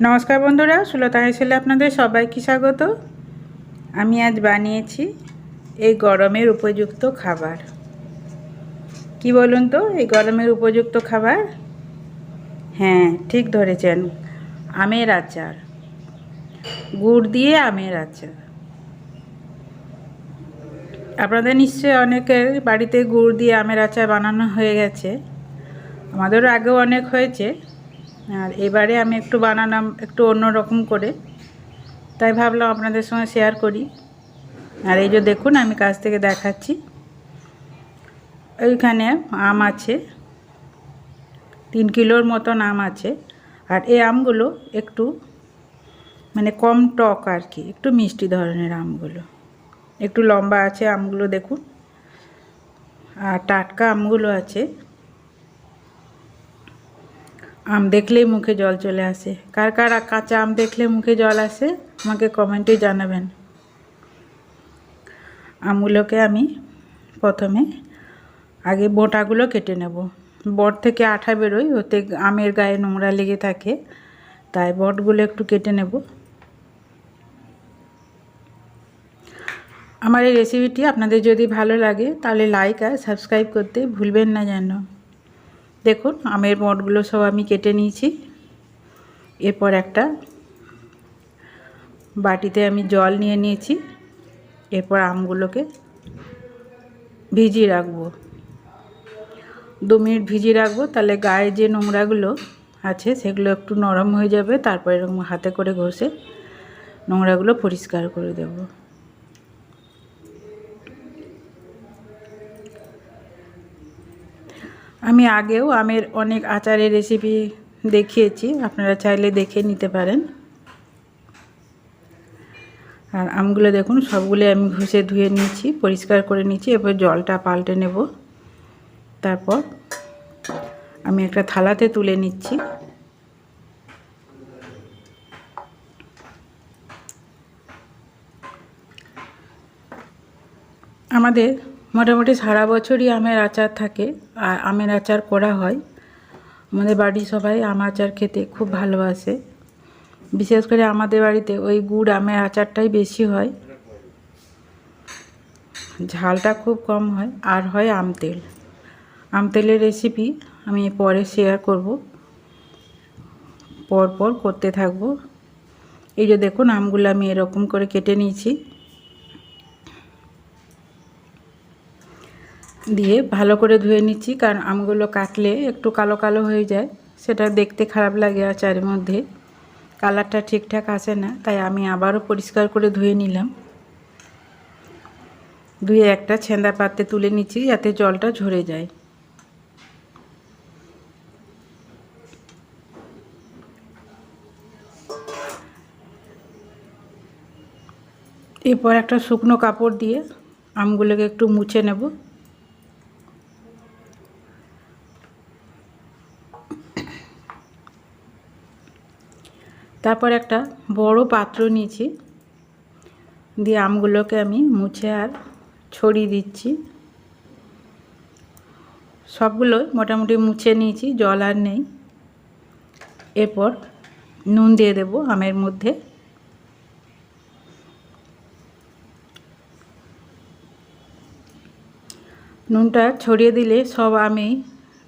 নমস্কার বন্ধুরা, সুলতা হেসেলে আপনাদের সবাইকে স্বাগত। আমি আজ বানিয়েছি এই গরমের উপযুক্ত খাবার। কি বলুন তো, এই গরমের উপযুক্ত খাবার? হ্যাঁ ঠিক ধরেছেন, আমের আচার। গুড় দিয়ে আমের আচার। আপনাদের নিশ্চয়ই অনেকের বাড়িতে গুড় দিয়ে আমের আচার বানানো হয়ে গেছে। আমাদেরও আগেও অনেক হয়েছে। আর এবারে আমি একটু বানালাম একটু অন্য রকম করে। তাই ভাবলাম আপনাদের সঙ্গে শেয়ার করি। আর এই যে দেখুন, আমি কাছ থেকে দেখাচ্ছি। ওইখানে আম আছে। তিন কিলোর মতন আম আছে। আর এই আমগুলো একটু মানে কম টক আর কি, একটু মিষ্টি ধরনের আমগুলো। একটু লম্বা আছে আমগুলো, দেখুন। আর টাটকা আমগুলো আছে। আম দেখলেই মুখে জল চলে আসে। কার কার কাঁচা আম দেখলে মুখে জল আসে, আমাকে কমেন্টে জানাবেন। আমগুলোকে আমি প্রথমে আগে বোটাগুলো কেটে নেব। বট থেকে আঠা বেরোয়, ওতে আমের গায়ে নোংরা লেগে থাকে, তাই বটগুলো একটু কেটে নেব। আমার এই রেসিপিটি আপনাদের যদি ভালো লাগে, তাহলে লাইক আর সাবস্ক্রাইব করতে ভুলবেন না যেন। দেখুন, আমের বটগুলো সব আমি কেটে নিয়েছি। এরপর একটা বাটিতে আমি জল নিয়ে নিয়েছি। এরপর আমগুলোকে ভিজিয়ে রাখব। দু মিনিট ভিজিয়ে রাখব, তাহলে গায়ে যে নোংরাগুলো আছে, সেগুলো একটু নরম হয়ে যাবে। তারপর এরকম হাতে করে ঘষে নোংরাগুলো পরিষ্কার করে দেবো। আমি আগেও আমের অনেক আচারের রেসিপি দেখিয়েছি, আপনারা চাইলে দেখে নিতে পারেন। আর আমগুলো দেখুন সবগুলো আমি ঘষে ধুয়ে নিয়েছি, পরিষ্কার করে নিয়েছি, এরপর জলটা পাল্টে নেব। তারপর আমি একটা থালাতে তুলে নিচ্ছি। আমাদের মোটামুটি সারা বছরই আমের আচার থাকে, আর আমের আচার করা হয়। আমাদের বাড়ির সবাই আম আচার খেতে খুব ভালোবাসে। বিশেষ করে আমাদের বাড়িতে ওই গুড় আমের আচারটাই বেশি হয়। ঝালটা খুব কম হয়, আর হয় আম তেল। আম তেলের রেসিপি আমি পরে শেয়ার করব। পর পর করতে থাকব। এই যে দেখুন, আমগুলো আমি এরকম করে কেটে নিয়েছি। দিয়ে ভালো করে ধুয়ে নিচ্ছি, কারণ আমগুলো কাটলে একটু কালো কালো হয়ে যায়। সেটা দেখতে খারাপ লাগে আচারের মধ্যে কালারটা ঠিকঠাক আসে না, তাই আমি আবারও পরিষ্কার করে ধুয়ে নিলাম। ধুয়ে একটা ছেঁদা পাত্রে তুলে নিচ্ছি, যাতে জলটা ঝরে যায়। এরপর একটা শুকনো কাপড় দিয়ে আমগুলোকে একটু মুছে নেব। তারপর একটা বড় পাত্র নিয়েছি। দিয়ে আমগুলোকে আমি মুছে আর ছড়িয়ে দিচ্ছি। সবগুলো মোটামুটি মুছে নিয়েছি, জল আর নেই। এরপর নুন দিয়ে দেব আমের মধ্যে। নুনটা ছড়িয়ে দিলে সব আমি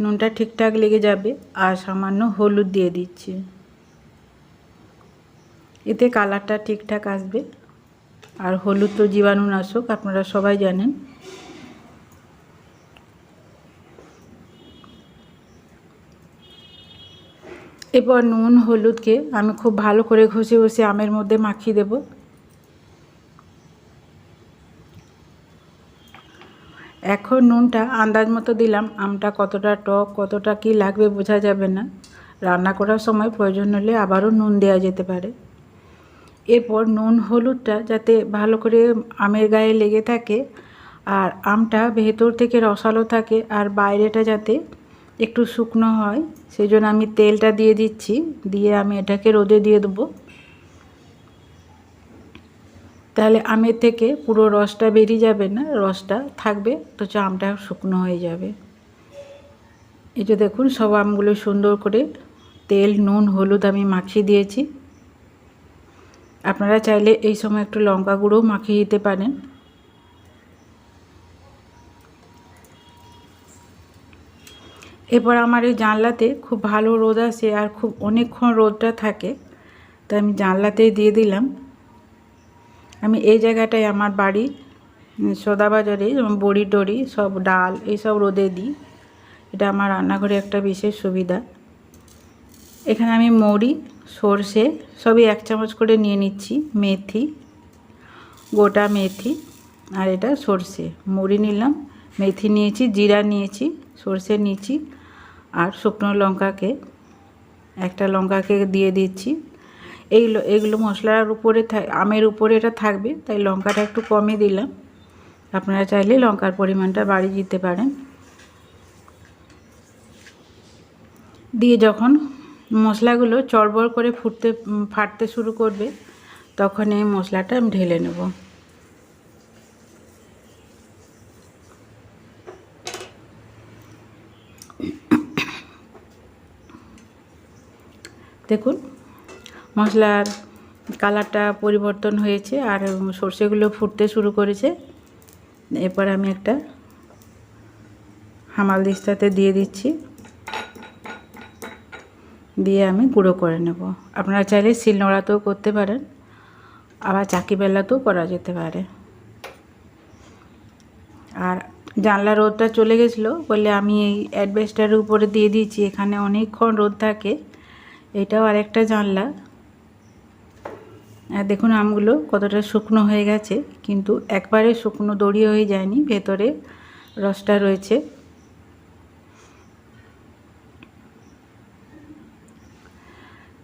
নুনটা ঠিকঠাক লেগে যাবে। আর সামান্য হলুদ দিয়ে দিচ্ছি। এতে কালারটা ঠিকঠাক আসবে। আর হলুদ তো জীবাণুনাশক আপনারা সবাই জানেন। এরপর নুন, হলুদকে আমি খুব ভালো করে ঘষে ঘষে আমের মধ্যে মাখিয়ে দেব। এখন নুনটা আন্দাজ মতো দিলাম, আমটা কতটা টক, কতটা কি লাগবে বোঝা যাবে না। রান্না করার সময় প্রয়োজন হলে আবারও নুন দেওয়া যেতে পারে। এরপর নুন, হলুদটা যাতে ভালো করে আমের গায়ে লেগে থাকে আর আমটা ভেতর থেকে রসালো থাকে আর বাইরেটা যাতে একটু শুকনো হয় সেই জন্য আমি তেলটা দিয়ে দিচ্ছি, দিয়ে আমি এটাকে রোদে দিয়ে দেবো। তাহলে আমের থেকে পুরো রসটা বেরিয়ে যাবে না, রসটা থাকবে, তো আমটা শুকনো হয়ে যাবে। এই যে দেখুন, সব আমগুলো সুন্দর করে তেল, নুন, হলুদ আমি মাখিয়ে দিয়েছি। আপনারা চাইলে এই সময় একটু লঙ্কা গুঁড়োও মাখিয়ে দিতে পারেন। এরপর আমার এই জানলাতে খুব ভালো রোদ আসে আর খুব অনেকক্ষণ রোদটা থাকে তাই আমি জানলাতেই দিয়ে দিলাম। আমি এই জায়গাটায় আমার বাড়ি সদাবাজারে যেমন বড়ি টড়ি সব ডাল এইসব রোদে দিই। এটা আমার রান্নাঘরে একটা বিশেষ সুবিধা। এখানে আমি মৌরি সর্ষে সবই এক চামচ করে নিয়ে নিচ্ছি, মেথি, গোটা মেথি আর এটা সর্ষে। মুড়ি নিলাম, মেথি নিয়েছি, জিরা নিয়েছি, সর্ষে নিয়েছি আর শুকনো লঙ্কাকে, একটা লঙ্কাকে দিয়ে দিচ্ছি। এই এগুলো মশলার উপরে আমের উপরে এটা থাকবে, তাই লঙ্কাটা একটু কমই দিলাম। আপনারা চাইলে লঙ্কার পরিমাণটা বাড়িয়ে দিতে পারেন। দিয়ে যখন মশলাগুলো চড়বড় করে ফুটতে ফাটতে শুরু করবে, তখন এই মশলাটা আমি ঢেলে নেব। দেখুন, মশলার কালারটা পরিবর্তন হয়েছে আর সর্ষেগুলো ফুটতে শুরু করেছে। এরপর আমি একটা হামাল দিস্তাতে দিয়ে দিচ্ছি। দিয়ে আমি গুঁড়ো করে নেব। আপনারা চাইলে শিলনোড়াতেও করতে পারেন, আবার চাকি বেলাতেও করা যেতে পারে। আর জানলা রোদটা চলে গেছিল বলে আমি এই অ্যাডভেস্টারের উপরে দিয়ে দিয়েছি, এখানে অনেকক্ষণ রোদ থাকে। এটাও আরেকটা জানলা। আর দেখুন আমগুলো কতটা শুকনো হয়ে গেছে, কিন্তু একবারে শুকনো দড়ি হয়ে যায়নি, ভেতরে রসটা রয়েছে।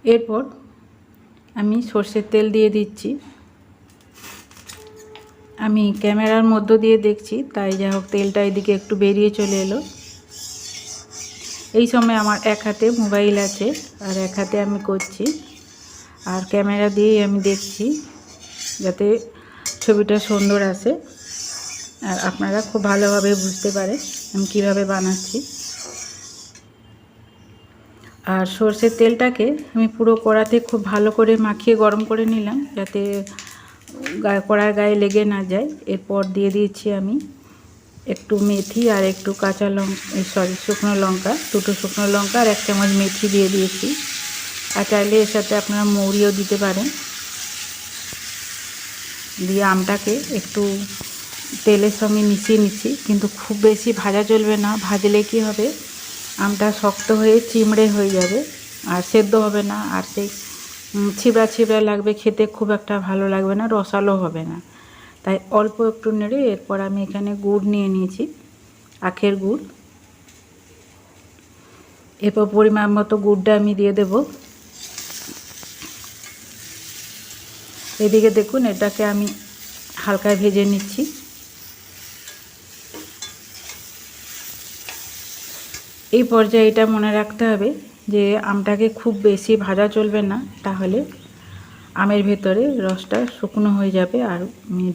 এরপর আমি সর্ষের তেল দিয়ে দিচ্ছি। আমি ক্যামেরার মধ্য দিয়ে দেখছি, তাই যা হোক তেলটা এদিকে একটু বেরিয়ে চলে এলো। এই সময় আমার এক হাতে মোবাইল আছে, আর এক হাতে আমি করছি। আর ক্যামেরা দিয়েই আমি দেখছি, যাতে ছবিটা সুন্দর আসে। আর আপনারা খুব ভালোভাবে বুঝতে পারে আমি কীভাবে বানাচ্ছি। আর সর্ষের তেলটাকে আমি পুরো কড়াতে খুব ভালো করে মাখিয়ে গরম করে নিলাম, যাতে কড়ার গায়ে লেগে না যায়। এরপর দিয়ে দিয়েছি আমি একটু মেথি আর একটু কাঁচা লঙ্কা সরি, শুকনো লঙ্কা, দুটো শুকনো লঙ্কা আর এক চামচ মেথি দিয়ে দিয়েছি। আর চাইলে এর সাথে আপনারা মৌরিও দিতে পারেন। দিয়ে আমটাকে একটু তেলের সঙ্গে মিশিয়ে নিচ্ছি, কিন্তু খুব বেশি ভাজা চলবে না। ভাজলে কি হবে? আমটা শক্ত হয়ে চিমড়ে হয়ে যাবে, আর সেদ্ধ হবে না, আর সেই ছিবড়া ছিবড়া লাগবে খেতে খুব একটা ভালো লাগবে না, রসালো হবে না। তাই অল্প একটু নেড়ে এরপর আমি এখানে গুড় নিয়ে নিয়েছি, আখের গুড়। এরপর পরিমাণ মতো গুড়টা আমি দিয়ে দেব। এদিকে দেখুন, এটাকে আমি হালকা ভেজে নিচ্ছি। এই পর্যায়ে এটা মনে রাখতে হবে যে আমটাকে খুব বেশি ভাজা চলবে না, তাহলে আমের ভেতরে রসটা শুকনো হয়ে যাবে আর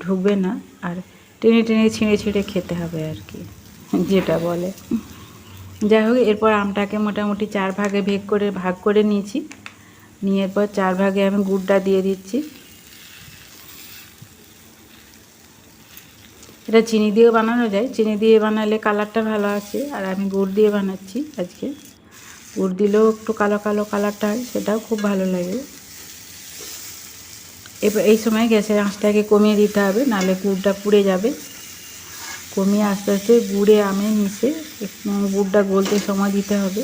ঢুকবে না। আর টেনে টেনে ছিঁড়ে ছিঁড়ে খেতে হবে আর কি, যেটা বলে। যাই হোক, এরপর আমটাকে মোটামুটি চার ভাগে ভেগ করে, ভাগ করে নিয়েছি। নিয়ে এরপর চার ভাগে আমি গুড়টা দিয়ে দিচ্ছি। এটা চিনি দিয়েও বানানো যায়। চিনি দিয়ে বানালে কালারটা ভালো আছে আর আমি গুড় দিয়ে বানাচ্ছি আজকে। গুড় দিলেও একটু কালো কালো কালারটা হয়, সেটাও খুব ভালো লাগে। এবার এই সময় গ্যাসের আঁচটাকে কমিয়ে দিতে হবে, নাহলে গুড়টা পুড়ে যাবে। কমিয়ে আস্তে আস্তে গুড়ে আমে মিশে গুড়টা গলতে সময় দিতে হবে।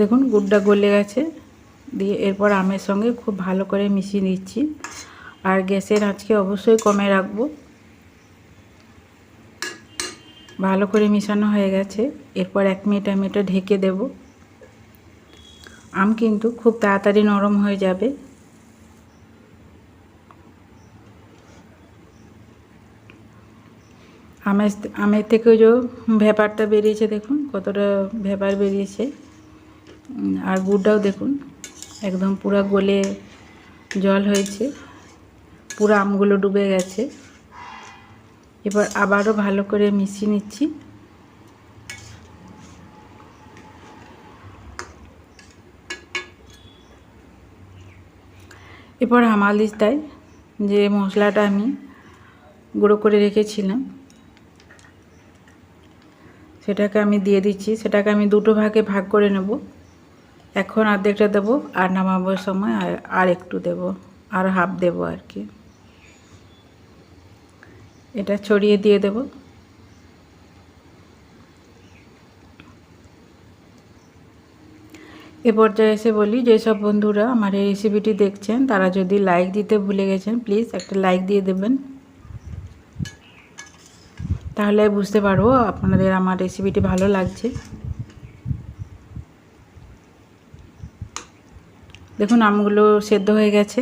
দেখুন, গুড়টা গলে গেছে। দিয়ে এরপর আমের সঙ্গে খুব ভালো করে মিশিয়ে নিচ্ছি। আর গ্যাসের আঁচকে অবশ্যই কমে রাখব। ভালো করে মিশানো হয়ে গেছে। এরপর এক মিনিট আমি এটা ঢেকে দেব। আম কিন্তু খুব তাড়াতাড়ি নরম হয়ে যাবে। আমের আমের থেকেও যে ভেপারটা বেরিয়েছে, দেখুন, কতটা ভেপার বেরিয়েছে। আর গুড়টাও দেখুন একদম পুরো গলে জল হয়েছে। পুরো আমগুলো ডুবে গেছে। এবার আবারও ভালো করে মিশিয়ে নিচ্ছি। এরপর হামালিস্তায় যে মশলাটা আমি গুঁড়ো করে রেখেছিলাম। সেটাকে আমি দিয়ে দিচ্ছি। সেটাকে আমি দুটো ভাগে ভাগ করে নেব। এখন অর্ধেকটা দেবো, আর নামাবার সময়, আর আর একটু দেব, আর হাফ দেবো আর কি। এটা ছড়িয়ে দিয়ে দেব। এ পর্যায়ে এসে বলি যেসব বন্ধুরা আমার এই রেসিপিটি দেখছেন, তারা যদি লাইক দিতে ভুলে গেছেন প্লিজ একটা লাইক দিয়ে দেবেন। তাহলে বুঝতে পারব আপনাদের আমার রেসিপিটি ভালো লাগছে। দেখুন আমগুলো সেদ্ধ হয়ে গেছে।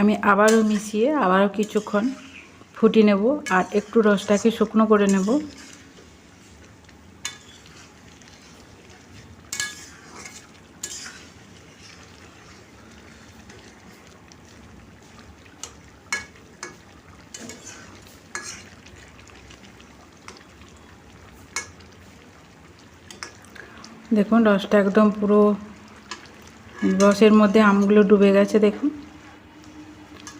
আমি আবারও মিশিয়ে আবারও কিছুক্ষণ ফুটি নেব আর একটু রসটাকে শুকনো করে নেব। দেখুন, রসটা একদম পুরো রসের মধ্যে আমগুলো ডুবে গেছে, দেখুন।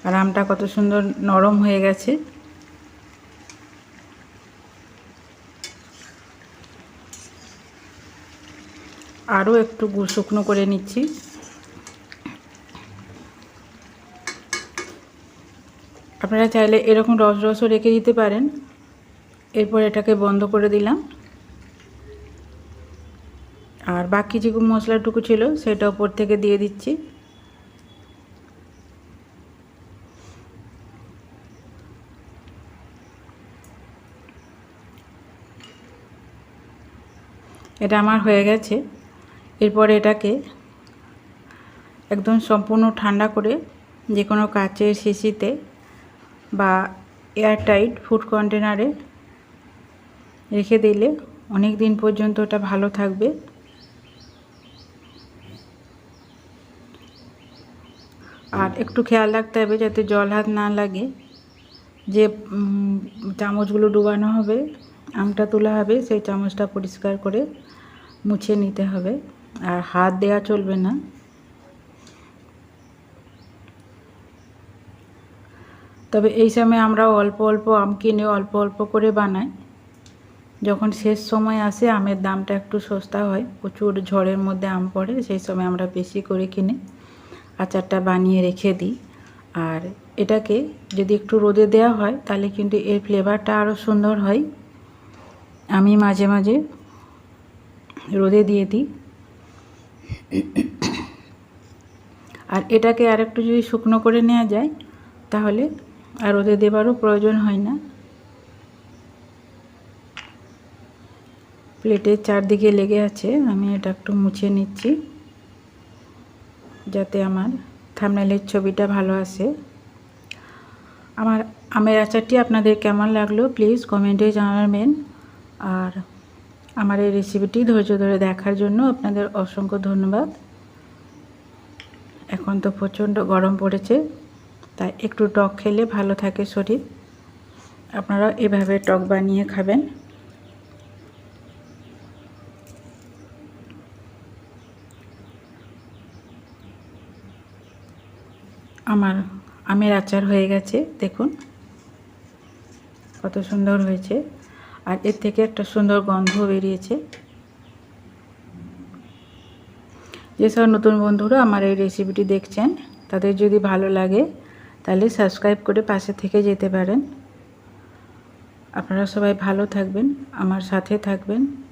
আর আমটা কত সুন্দর নরম হয়ে গেছে। আরও একটু শুকনো করে নিচ্ছি। আপনারা চাইলে এরকম রস রসও রেখে দিতে পারেন। এরপর এটাকে বন্ধ করে দিলাম। আর বাকি যে মশলাটুকু ছিল, সেটা ওপর থেকে দিয়ে দিচ্ছি। এটা আমার হয়ে গেছে। এরপর এটাকে একদম সম্পূর্ণ ঠান্ডা করে যে কোনো কাচের শিশিতে বা এয়ারটাইট ফুড কন্টেনারে রেখে দিলে অনেক দিন পর্যন্ত ওটা ভালো থাকবে। আর একটু খেয়াল রাখতে হবে যাতে জল হাত না লাগে, যে চামচগুলো ডুবানো হবে, আমটা তোলা হবে, সেই চামচটা পরিষ্কার করে মুছে নিতে হবে। আর হাত দেওয়া চলবে না। তবে এই সময় আমরা অল্প অল্প আম কিনে অল্প অল্প করে বানাই। যখন শেষ সময় আসে, আমের দামটা একটু সস্তা হয়, প্রচুর ঝড়ের মধ্যে আম পড়ে, সেই সময় আমরা বেশি করে কিনে। আচারটা বানিয়ে রেখে দিই। আর এটাকে যদি একটু রোদে দেওয়া হয়, তাহলে কিন্তু এর ফ্লেভারটা আরও সুন্দর হয়। আমি মাঝে মাঝে রোদে দিয়ে দিই। আর এটাকে আর একটু যদি শুকনো করে নেওয়া যায়, তাহলে আর রোদে দেবারও প্রয়োজন হয় না। প্লেটের চারদিকে লেগে আছে, আমি এটা একটু মুছে নিচ্ছি। যাতে আমার থামনেলের ছবিটা ভালো আসে। আমার আমের আচারটি আপনাদের কেমন লাগল প্লিজ কমেন্টে জানাবেন। আর আমার এই রেসিপিটি ধৈর্য ধরে দেখার জন্য আপনাদের অসংখ্য ধন্যবাদ। এখন তো প্রচণ্ড গরম পড়েছে, তাই একটু টক খেলে ভালো থাকে শরীর। আপনারা এভাবে টক বানিয়ে খাবেন। আমার আমের আচার হয়ে গেছে, দেখুন। কত সুন্দর হয়েছে। আর এর থেকে একটা সুন্দর গন্ধ বেরিয়েছে। যেসব নতুন বন্ধুরা আমার এই রেসিপিটি দেখছেন, তাদের যদি ভালো লাগে, তাহলে সাবস্ক্রাইব করে পাশে থেকে যেতে পারেন। আপনারা সবাই ভালো থাকবেন, আমার সাথে থাকবেন।